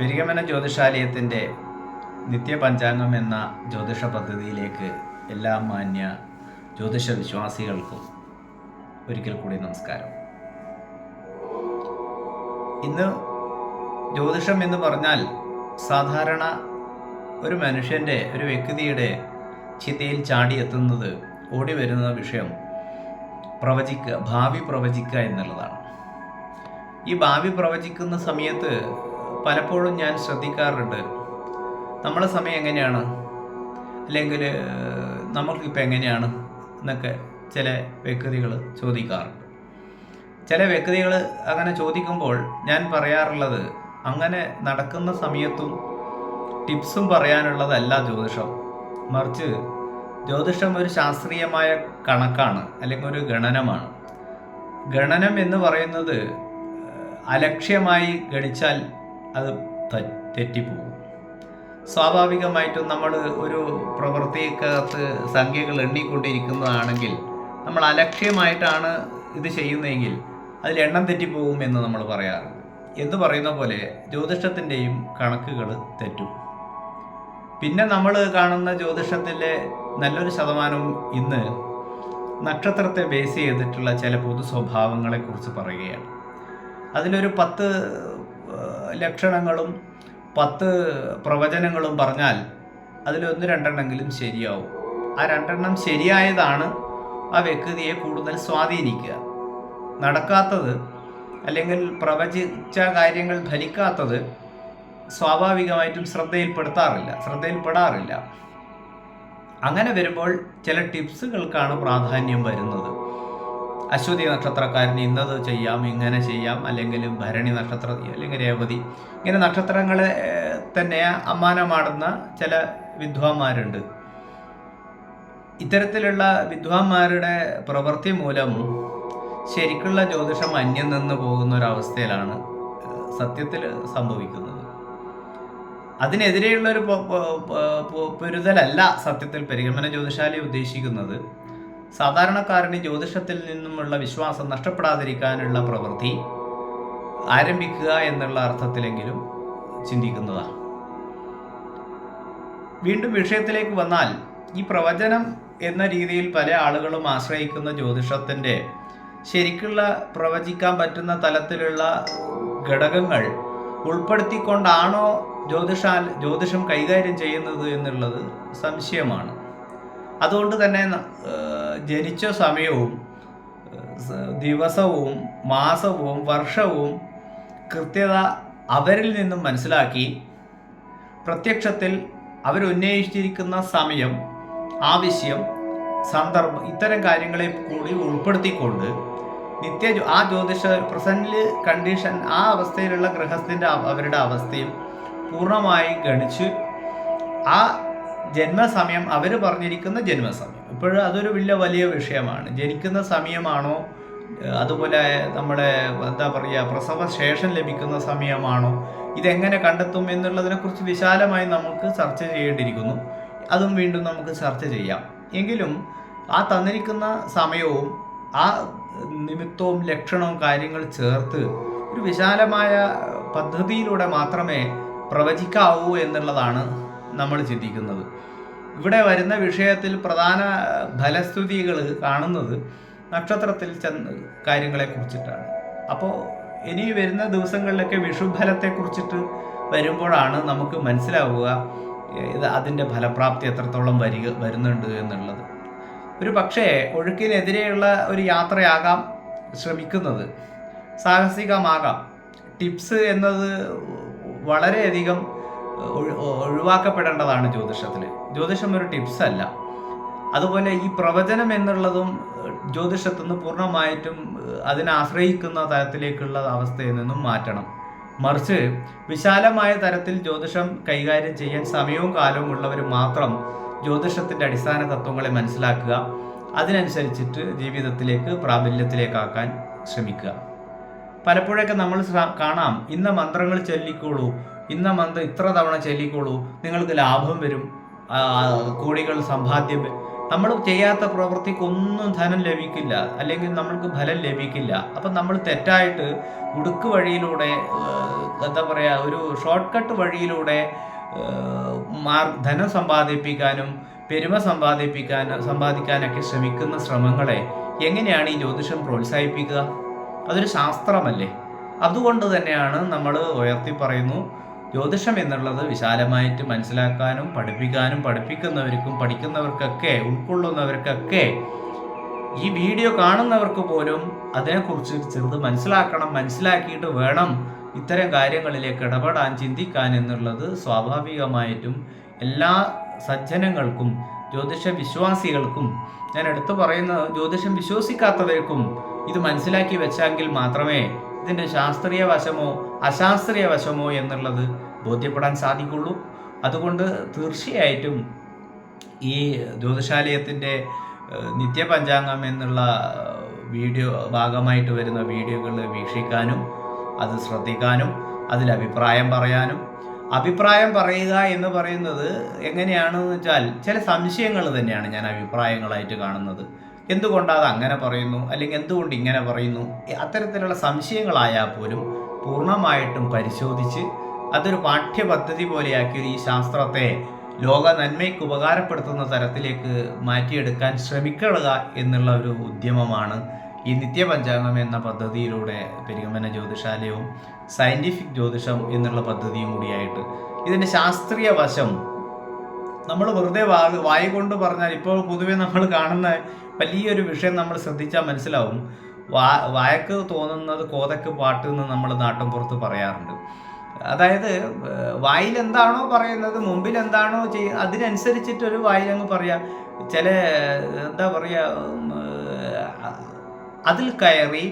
പെരിഗമന ജ്യോതിഷാലയത്തിന്റെ നിത്യപഞ്ചാംഗം എന്ന ജ്യോതിഷ പദ്ധതിയിലേക്ക് എല്ലാ മാന്യ ജ്യോതിഷ വിശ്വാസികൾക്കും ഒരിക്കൽ കൂടി നമസ്കാരം. ഇന്ന് ജ്യോതിഷം എന്ന് പറഞ്ഞാൽ സാധാരണ ഒരു മനുഷ്യന്റെ ഒരു വ്യക്തിയുടെ ചിന്തയിൽ ചാടിയെത്തുന്നത് ഓടി വരുന്ന വിഷയം പ്രവചിക്കുക ഭാവി പ്രവചിക്കുക എന്നുള്ളതാണ്. ഈ ഭാവി പ്രവചിക്കുന്ന സമയത്ത് പലപ്പോഴും ഞാൻ ശ്രദ്ധിക്കാറുണ്ട്. നമ്മളെ സമയം എങ്ങനെയാണ്? അല്ലെങ്കിൽ നമുക്കിപ്പോൾ എങ്ങനെയാണ് എന്നൊക്കെ ചില വ്യക്തികൾ ചോദിക്കാറുണ്ട് ചില വ്യക്തികൾ അങ്ങനെ ചോദിക്കുമ്പോൾ ഞാൻ പറയാറുള്ളത് അങ്ങനെ നടക്കുന്ന സമയത്തും ടിപ്സും പറയാനുള്ളതല്ല ജ്യോതിഷം. മറിച്ച് ജ്യോതിഷം ഒരു ശാസ്ത്രീയമായ കണക്കാണ് അല്ലെങ്കിൽ ഒരു ഗണനമാണ്. ഗണനം എന്ന് പറയുന്നത് അലക്ഷ്യമായി ഗണിച്ചാൽ അത് തെറ്റിപ്പോകും. സ്വാഭാവികമായിട്ടും നമ്മൾ ഒരു പ്രവൃത്തിക്കകത്ത് സംഖ്യകൾ എണ്ണിക്കൊണ്ടിരിക്കുന്നതാണെങ്കിൽ നമ്മൾ അലക്ഷ്യമായിട്ടാണ് ഇത് ചെയ്യുന്നതെങ്കിൽ അതിൽ എണ്ണം തെറ്റിപ്പോകും എന്ന് നമ്മൾ പറയാറുണ്ട്. എന്ന് പറയുന്ന പോലെ ജ്യോതിഷത്തിന്റെയും കണക്കുകൾ തെറ്റും. പിന്നെ നമ്മൾ കാണുന്ന ജ്യോതിഷത്തിലെ നല്ലൊരു ശതമാനവും ഇന്ന് നക്ഷത്രത്തെ ബേസ് ചെയ്തിട്ടുള്ള ചില പൊതു സ്വഭാവങ്ങളെക്കുറിച്ച് പറയുകയാണ്. അതിലൊരു പത്ത് ലക്ഷണങ്ങളും പത്ത് പ്രവചനങ്ങളും പറഞ്ഞാൽ അതിലൊന്ന് രണ്ടെണ്ണെങ്കിലും ശരിയാവും. ആ രണ്ടെണ്ണം ശരിയായതാണ് ആ വ്യക്തിയെ കൂടുതൽ സ്വാധീനിക്കുക. നടക്കാത്തത് അല്ലെങ്കിൽ പ്രവചിച്ച കാര്യങ്ങൾ ഫലിക്കാത്തത് സ്വാഭാവികമായിട്ടും ശ്രദ്ധയിൽപ്പെടുത്താറില്ല ശ്രദ്ധയിൽപ്പെടാറില്ല. അങ്ങനെ വരുമ്പോൾ ചില ടിപ്സുകൾക്കാണ് പ്രാധാന്യം വരുന്നത്. അശ്വതി നക്ഷത്രക്കാരന് ഇന്നത് ചെയ്യാം ഇങ്ങനെ ചെയ്യാം അല്ലെങ്കിൽ ഭരണി നക്ഷത്ര അല്ലെങ്കിൽ രേവതി. ഇങ്ങനെ നക്ഷത്രങ്ങളെ തന്നെ അമ്മാനമാടുന്ന ചില വിദ്വാന്മാരുണ്ട്. ഇത്തരത്തിലുള്ള വിദ്വാന്മാരുടെ പ്രവൃത്തി മൂലം ശരിക്കുള്ള ജ്യോതിഷം അന്യം നിന്ന് പോകുന്ന ഒരവസ്ഥയിലാണ് സത്യത്തിൽ സംഭവിക്കുന്നത്. അതിനെതിരെയുള്ള ഒരു പൊരുതലല്ല സത്യത്തിൽ പരിഗമന ജ്യോതിശാലി ഉദ്ദേശിക്കുന്നത്. സാധാരണക്കാരന് ജ്യോതിഷത്തിൽ നിന്നുമുള്ള വിശ്വാസം നഷ്ടപ്പെടാതിരിക്കാനുള്ള പ്രവൃത്തി ആരംഭിക്കുക എന്നുള്ള അർത്ഥത്തിലെങ്കിലും ചിന്തിക്കുന്നതാണ് വീണ്ടും വിഷയത്തിലേക്ക് വന്നാൽ ഈ പ്രവചനം എന്ന രീതിയിൽ പല ആളുകളും ആശ്രയിക്കുന്ന ജ്യോതിഷത്തിന്റെ ശരിക്കുള്ള പ്രവചിക്കാൻ പറ്റുന്ന തലത്തിലുള്ള ഘടകങ്ങൾ ഉൾപ്പെടുത്തിക്കൊണ്ടാണോ ജ്യോതിഷാൽ ജ്യോതിഷം കൈകാര്യം ചെയ്യുന്നത് എന്നുള്ളത് സംശയമാണ്. അതുകൊണ്ട് തന്നെ ജനിച്ച സമയവും ദിവസവും മാസവും വർഷവും കൃത്യത അവരിൽ നിന്നും മനസ്സിലാക്കി പ്രത്യക്ഷത്തിൽ അവരുന്നയിച്ചിരിക്കുന്ന സമയം ആവശ്യം സന്ദർഭം ഇത്തരം കാര്യങ്ങളെ കൂടി ഉൾപ്പെടുത്തിക്കൊണ്ട് നിത്യ ആ ജ്യോതിഷ പ്രസന്റ് കണ്ടീഷൻ ആ അവസ്ഥയിലുള്ള ഗൃഹസ്ഥന്റെ അവരുടെ അവസ്ഥയും പൂർണമായി ഗണിച്ച് ആ ജന്മസമയം അവർ പറഞ്ഞിരിക്കുന്ന ജന്മസമയം. ഇപ്പോഴും അതൊരു വലിയ വലിയ വിഷയമാണ്. ജനിക്കുന്ന സമയമാണോ അതുപോലെ നമ്മുടെ എന്താ പറയുക പ്രസവ ശേഷം ലഭിക്കുന്ന സമയമാണോ ഇതെങ്ങനെ കണ്ടെത്തും എന്നുള്ളതിനെക്കുറിച്ച് വിശാലമായി നമുക്ക് ചർച്ച ചെയ്യേണ്ടിയിരിക്കുന്നു. അതും വീണ്ടും നമുക്ക് ചർച്ച ചെയ്യാം. എങ്കിലും ആ തന്നിരിക്കുന്ന സമയവും ആ നിമിത്തവും ലക്ഷണവും കാര്യങ്ങൾ ചേർത്ത് ഒരു വിശാലമായ പദ്ധതിയിലൂടെ മാത്രമേ പ്രവചിക്കാവൂ എന്നുള്ളതാണ് നമ്മൾ ചിന്തിക്കുന്നത്. ഇവിടെ വരുന്ന വിഷയത്തിൽ പ്രധാന ഫലസ്തുതികൾ കാണുന്നത് നക്ഷത്രത്തിൽ ചെന്ന് കാര്യങ്ങളെ കുറിച്ചിട്ടാണ്. അപ്പോൾ ഇനി വരുന്ന ദിവസങ്ങളിലൊക്കെ വിഷുഫലത്തെ കുറിച്ചിട്ട് വരുമ്പോഴാണ് നമുക്ക് മനസ്സിലാവുക ഇത് അതിന്റെ ഫലപ്രാപ്തി എത്രത്തോളം വരിക വരുന്നുണ്ട് എന്നുള്ളത്. ഒരു പക്ഷേ ഒഴുക്കിനെതിരെയുള്ള ഒരു യാത്രയാകാം ശ്രമിക്കുന്നത്. സാഹസികമാകാം. ടിപ്സ് എന്നത് വളരെയധികം ഒഴിവാക്കപ്പെടേണ്ടതാണ് ജ്യോതിഷത്തിൽ ജ്യോതിഷം ഒരു ടിപ്സ് അല്ല അതുപോലെ ഈ പ്രവചനം എന്നുള്ളതും ജ്യോതിഷത്തിൽ നിന്ന് പൂർണമായിട്ടും അതിനെ ആശ്രയിക്കുന്ന തരത്തിലേക്കുള്ള അവസ്ഥയിൽ നിന്നും മാറ്റണം. മറിച്ച് വിശാലമായ തരത്തിൽ ജ്യോതിഷം കൈകാര്യം ചെയ്യാൻ സമയവും കാലവും ഉള്ളവർ മാത്രം ജ്യോതിഷത്തിന്റെ അടിസ്ഥാന തത്വങ്ങളെ മനസ്സിലാക്കുക. അതിനനുസരിച്ചിട്ട് ജീവിതത്തിലേക്ക് പ്രാബല്യത്തിലേക്കാക്കാൻ ശ്രമിക്കുക. പലപ്പോഴൊക്കെ നമ്മൾ കാണാം ഇന്ന മന്ത്രങ്ങൾ ചൊല്ലിക്കോളൂ ഇന്ന മന്ത് ഇത്ര തവണ ചെല്ലിക്കോളൂ നിങ്ങൾക്ക് ലാഭം വരും. കോടികൾ സമ്പാദ്യം നമ്മൾ ചെയ്യാത്ത പ്രവൃത്തിക്കൊന്നും ധനം ലഭിക്കില്ല. അല്ലെങ്കിൽ നമ്മൾക്ക് ഫലം ലഭിക്കില്ല. അപ്പം നമ്മൾ തെറ്റായിട്ട് ഉടുക്ക് വഴിയിലൂടെ എന്താ പറയുക ഒരു ഷോർട്ട് കട്ട് വഴിയിലൂടെ മാർ ധനം സമ്പാദിപ്പിക്കാനും പെരുമ സമ്പാദിപ്പിക്കാൻ സമ്പാദിക്കാനൊക്കെ ശ്രമിക്കുന്ന ശ്രമങ്ങളെ എങ്ങനെയാണ് ഈ ജ്യോതിഷം പ്രോത്സാഹിപ്പിക്കുക? അതൊരു ശാസ്ത്രമല്ലേ? അതുകൊണ്ട് തന്നെയാണ് നമ്മൾ ഉയർത്തി പറയുന്നു ജ്യോതിഷം എന്നുള്ളത് വിശാലമായിട്ട് മനസ്സിലാക്കാനും പഠിപ്പിക്കാനും പഠിപ്പിക്കുന്നവർക്കും പഠിക്കുന്നവർക്കൊക്കെ ഉൾക്കൊള്ളുന്നവർക്കൊക്കെ ഈ വീഡിയോ കാണുന്നവർക്ക് പോലും അതിനെക്കുറിച്ച് ചെറുത് മനസ്സിലാക്കണം മനസ്സിലാക്കിയിട്ട് വേണം ഇത്തരം കാര്യങ്ങളിലേക്ക് ഇടപെടാൻ ചിന്തിക്കാൻ എന്നുള്ളത് സ്വാഭാവികമായിട്ടും എല്ലാ സജ്ജനങ്ങൾക്കും ജ്യോതിഷ വിശ്വാസികൾക്കും ഞാൻ എടുത്തു പറയുന്ന ജ്യോതിഷം വിശ്വസിക്കാത്തവർക്കും ഇത് മനസ്സിലാക്കി വെച്ചെങ്കിൽ മാത്രമേ ഇതിന്റെ ശാസ്ത്രീയ വശമോ അശാസ്ത്രീയ വശമോ എന്നുള്ളത് ബോധ്യപ്പെടാൻ സാധിക്കുള്ളൂ. അതുകൊണ്ട് തീർച്ചയായിട്ടും ഈ ജ്യോതിഷാലയത്തിന്റെ നിത്യപഞ്ചാംഗം എന്നുള്ള വീഡിയോ ഭാഗമായിട്ട് വരുന്ന വീഡിയോകൾ വീക്ഷിക്കാനും അത് ശ്രദ്ധിക്കാനും അതിൽ അഭിപ്രായം പറയാനും. അഭിപ്രായം പറയുക എന്ന് പറയുന്നത് എങ്ങനെയാണെന്ന് വെച്ചാൽ ചില സംശയങ്ങൾ തന്നെയാണ് ഞാൻ അഭിപ്രായങ്ങളായിട്ട് കാണുന്നത്. എന്തുകൊണ്ടാണ് അങ്ങനെ പറയുന്നു? അല്ലെങ്കിൽ എന്തുകൊണ്ട് ഇങ്ങനെ പറയുന്നു? അത്തരത്തിലുള്ള സംശയങ്ങളായാൽ പോലും പൂർണമായിട്ടും പരിശോധിച്ച് അതൊരു പാഠ്യപദ്ധതി പോലെയാക്കി ഈ ശാസ്ത്രത്തെ ലോക നന്മയ്ക്ക് ഉപകാരപ്പെടുത്തുന്ന തരത്തിലേക്ക് മാറ്റിയെടുക്കാൻ ശ്രമിക്കുക എന്നുള്ള ഒരു ഉദ്യമമാണ് ഈ നിത്യപഞ്ചാംഗം എന്ന പദ്ധതിയിലൂടെ പെരുകമന ജ്യോതിഷാലയവും സയന്റിഫിക് ജ്യോതിഷം എന്നുള്ള പദ്ധതിയും കൂടിയായിട്ട്. ഇതിന്റെ ശാസ്ത്രീയ വശം നമ്മൾ വെറുതെ വായ കൊണ്ട് പറഞ്ഞാൽ ഇപ്പോൾ പൊതുവെ നമ്മൾ കാണുന്ന വലിയൊരു വിഷയം നമ്മൾ ശ്രദ്ധിച്ചാൽ മനസ്സിലാവും. വാ വായക്ക് തോന്നുന്നത് കോതക്ക് പാട്ട് എന്ന് നമ്മൾ നാട്ടിൻപുറത്ത് പറയാറുണ്ട്. അതായത് വായിൽ എന്താണോ പറയുന്നത് മുമ്പിൽ എന്താണോ ചെയ്യുന്നത് അതിനനുസരിച്ചിട്ടൊരു വായിലങ്ങ് പറയാം. ചില എന്താ പറയുക അതിൽ കയറി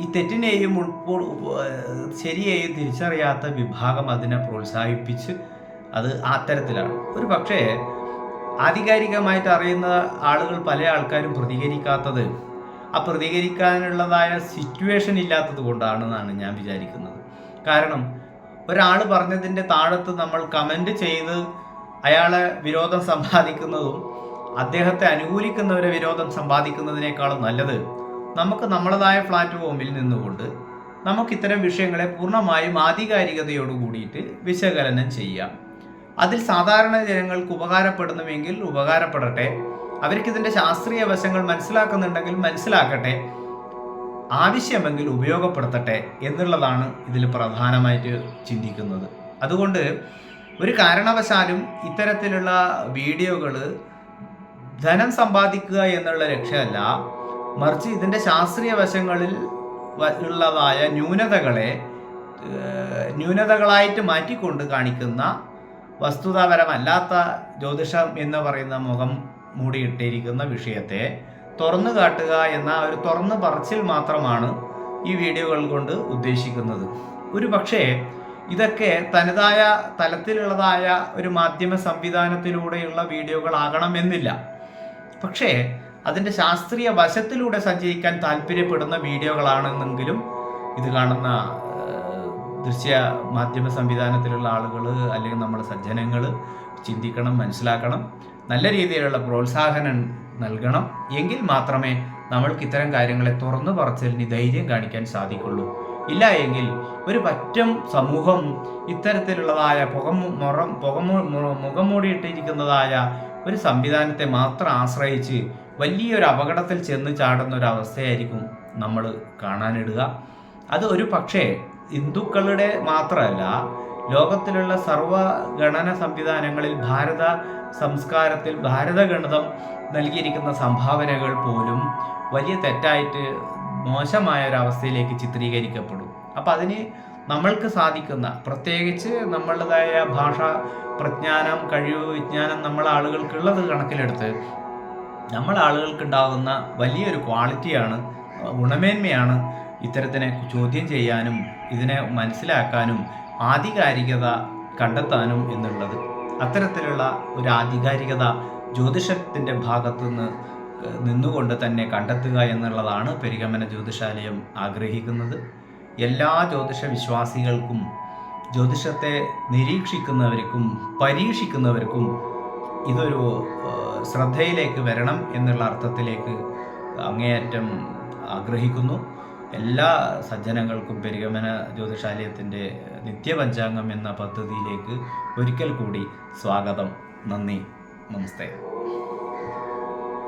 ഈ തെറ്റിനെയും ഉൾപ്പോൾ ശരിയെയും തിരിച്ചറിയാത്ത വിഭാഗം അതിനെ പ്രോത്സാഹിപ്പിച്ച് അത് ആ തരത്തിലാണ് ഒരു പക്ഷേ ആധികാരികമായിട്ട് അറിയുന്ന ആളുകൾ പല ആൾക്കാരും പ്രതികരിക്കാത്തത് ആ പ്രതികരിക്കാനുള്ളതായ സിറ്റുവേഷൻ ഇല്ലാത്തത് കൊണ്ടാണെന്നാണ് ഞാൻ വിചാരിക്കുന്നത്. കാരണം ഒരാൾ പറഞ്ഞതിന്റെ താഴത്ത് നമ്മൾ കമന്റ് ചെയ്ത് അയാളെ വിരോധം സമ്പാദിക്കുന്നതും അദ്ദേഹത്തെ അനുകൂലിക്കുന്നവരെ വിരോധം സമ്പാദിക്കുന്നതിനേക്കാളും നല്ലത് നമുക്ക് നമ്മളതായ പ്ലാറ്റ്ഫോമിൽ നിന്നുകൊണ്ട് നമുക്ക് ഇത്തരം വിഷയങ്ങളെ പൂർണമായും ആധികാരികതയോട് കൂടിയിട്ട് വിശകലനം ചെയ്യാം. അതിൽ സാധാരണ ജനങ്ങൾക്ക് ഉപകാരപ്പെടുന്നുവെങ്കിൽ ഉപകാരപ്പെടട്ടെ. അവർക്ക് ഇതിന്റെ ശാസ്ത്രീയ വശങ്ങൾ മനസ്സിലാക്കുന്നുണ്ടെങ്കിൽ മനസ്സിലാക്കട്ടെ. ആവശ്യമെങ്കിൽ ഉപയോഗപ്പെടുത്തട്ടെ എന്നുള്ളതാണ് ഇതിൽ പ്രധാനമായിട്ട് ചിന്തിക്കുന്നത്. അതുകൊണ്ട് ഒരു കാരണവശാലും ഇത്തരത്തിലുള്ള വീഡിയോകൾ ധനം സമ്പാദിക്കുക എന്നുള്ള ലക്ഷ്യമല്ല. മറിച്ച് ഇതിന്റെ ശാസ്ത്രീയ വശങ്ങളിൽ ഉള്ളതായ ന്യൂനതകളെ ന്യൂനതകളായിട്ട് മാറ്റിക്കൊണ്ട് കാണിക്കുന്ന വസ്തുതാപരമല്ലാത്ത ജ്യോതിഷം എന്ന് പറയുന്ന മുഖം മൂടിയിട്ടിരിക്കുന്ന വിഷയത്തെ തുറന്നു കാട്ടുക എന്ന ഒരു തുറന്നു പറച്ചിൽ മാത്രമാണ് ഈ വീഡിയോകൾ കൊണ്ട് ഉദ്ദേശിക്കുന്നത്. ഒരു പക്ഷേ ഇതൊക്കെ തനതായ തലത്തിലുള്ളതായ ഒരു മാധ്യമ സംവിധാനത്തിലൂടെയുള്ള വീഡിയോകളാകണമെന്നില്ല പക്ഷേ അതിന്റെ ശാസ്ത്രീയ വശത്തിലൂടെ സഞ്ചരിക്കാൻ താല്പര്യപ്പെടുന്ന വീഡിയോകളാണെന്നെങ്കിലും ഇത് കാണുന്ന ദൃശ്യ മാധ്യമ സംവിധാനത്തിലുള്ള ആളുകൾ അല്ലെങ്കിൽ നമ്മുടെ സജ്ജനങ്ങൾ ചിന്തിക്കണം മനസ്സിലാക്കണം. നല്ല രീതിയിലുള്ള പ്രോത്സാഹനം നൽകണം. എങ്കിൽ മാത്രമേ നമ്മൾക്ക് ഇത്തരം കാര്യങ്ങളെ തുറന്നു പറച്ചലിന് ധൈര്യം കാണിക്കാൻ സാധിക്കുള്ളൂ. ഇല്ല എങ്കിൽ ഒരു പറ്റം സമൂഹം ഇത്തരത്തിലുള്ളതായ പുകമു മുറം മുഖം മൂടിയിട്ടിരിക്കുന്നതായ ഒരു സംവിധാനത്തെ മാത്രം ആശ്രയിച്ച് വലിയൊരു അപകടത്തിൽ ചെന്ന് ചാടുന്ന ഒരു അവസ്ഥയായിരിക്കും നമ്മൾ കാണാനിടുക. അത് ഒരു പക്ഷേ ഹിന്ദുക്കളുടെ മാത്രമല്ല ലോകത്തിലുള്ള സർവഗണന സംവിധാനങ്ങളിൽ ഭാരത സംസ്കാരത്തിൽ ഭാരതഗണിതം നൽകിയിരിക്കുന്ന സംഭാവനകൾ പോലും വലിയ തെറ്റായിട്ട് മോശമായ ഒരവസ്ഥയിലേക്ക് ചിത്രീകരിക്കപ്പെടും. അപ്പം അതിന് നമ്മൾക്ക് സാധിക്കുന്ന പ്രത്യേകിച്ച് നമ്മളുടേതായ ഭാഷ പ്രജ്ഞാനം കഴിവ് വിജ്ഞാനം നമ്മളെ ആളുകൾക്കുള്ളത് കണക്കിലെടുത്ത് നമ്മൾ ആളുകൾക്കുണ്ടാകുന്ന വലിയൊരു ക്വാളിറ്റിയാണ് ഗുണമേന്മയാണ് ഇത്തരത്തിനെ ചോദ്യം ചെയ്യാനും ഇതിനെ മനസ്സിലാക്കാനും ആധികാരികത കണ്ടെത്താനും എന്നുള്ളത് അത്തരത്തിലുള്ള ഒരു ആധികാരികത ജ്യോതിഷത്തിന്റെ ഭാഗത്തുനിന്ന് നിന്നുകൊണ്ട് തന്നെ കണ്ടെത്തുക എന്നുള്ളതാണ് പെരികമന ജ്യോതിഷാലയം ആഗ്രഹിക്കുന്നത്. എല്ലാ ജ്യോതിഷ വിശ്വാസികൾക്കും ജ്യോതിഷത്തെ നിരീക്ഷിക്കുന്നവർക്കും പരീക്ഷിക്കുന്നവർക്കും ഇതൊരു ശ്രദ്ധയിലേക്ക് വരണം എന്നുള്ള അർത്ഥത്തിലേക്ക് അങ്ങേയറ്റം ആഗ്രഹിക്കുന്നു. എല്ലാ സജ്ജനങ്ങൾക്കും പെരുകമന ജ്യോതിഷാലയത്തിന്റെ നിത്യപഞ്ചാംഗം എന്ന പദ്ധതിയിലേക്ക് ഒരിക്കൽ കൂടി സ്വാഗതം. നന്ദി. നമസ്തേ.